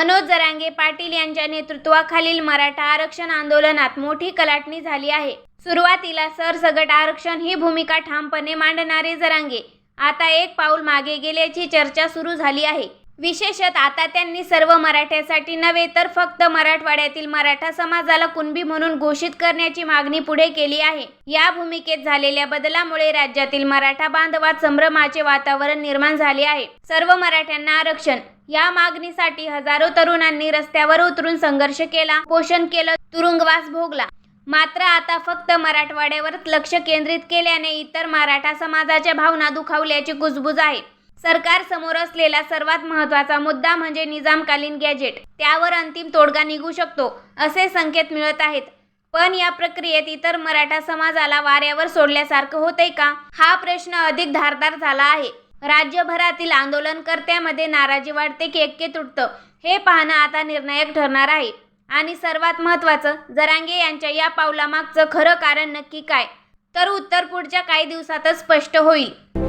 मनोज जरांगे पाटील यांच्या नेतृत्वाखालील मराठा आरक्षण आंदोलनात मोठी कलाटणी झाली आहे. सुरुवातीला सरसगट आरक्षण ही भूमिका ठामपणे मांडणारे जरांगे. आता एक पाऊल मागे गेल्याची चर्चा सुरू झाली आहे. विशेषत आता त्यांनी सर्व मराठ्यासाठी नव्हे तर फक्त मराठवाड्यातील मराठा समाजाला कुणबी म्हणून घोषित करण्याची मागणी पुढे केली आहे. या भूमिकेत झालेल्या बदलामुळे राज्यातील मराठा बांधवात संभ्रमाचे वातावरण निर्माण झाले आहे. सर्व मराठ्यांना आरक्षण या मागणीसाठी हजारो तरुणांनी रस्त्यावर उतरून संघर्ष केला पोषण केलं तुरुंगवास भोगला. मात्र आता फक्त मराठवाड्यावरच लक्ष केंद्रित केल्याने इतर मराठा समाजाच्या भावना दुखावल्याची कुजबुज आहे. सरकार समोर असलेला सर्वात महत्त्वाचा मुद्दा म्हणजे निजामकालीन गॅजेट त्यावर अंतिम तोडगा निघू शकतो असे संकेत मिळत आहेत. पण या प्रक्रियेत इतर मराठा समाजाला वाऱ्यावर सोडल्यासारखं होतंय का? हा प्रश्न अधिक धारदार झाला आहे. राज्यभरातील आंदोलनकर्त्यामध्ये नाराजी वाढते की ऐक्य तुटतं. हे पाहणं आता निर्णायक ठरणार आहे. आणि सर्वात महत्त्वाचं जरांगे यांच्या या पावलामागचं खरं कारण नक्की काय? तर उत्तर पुढच्या काही दिवसातच स्पष्ट होईल.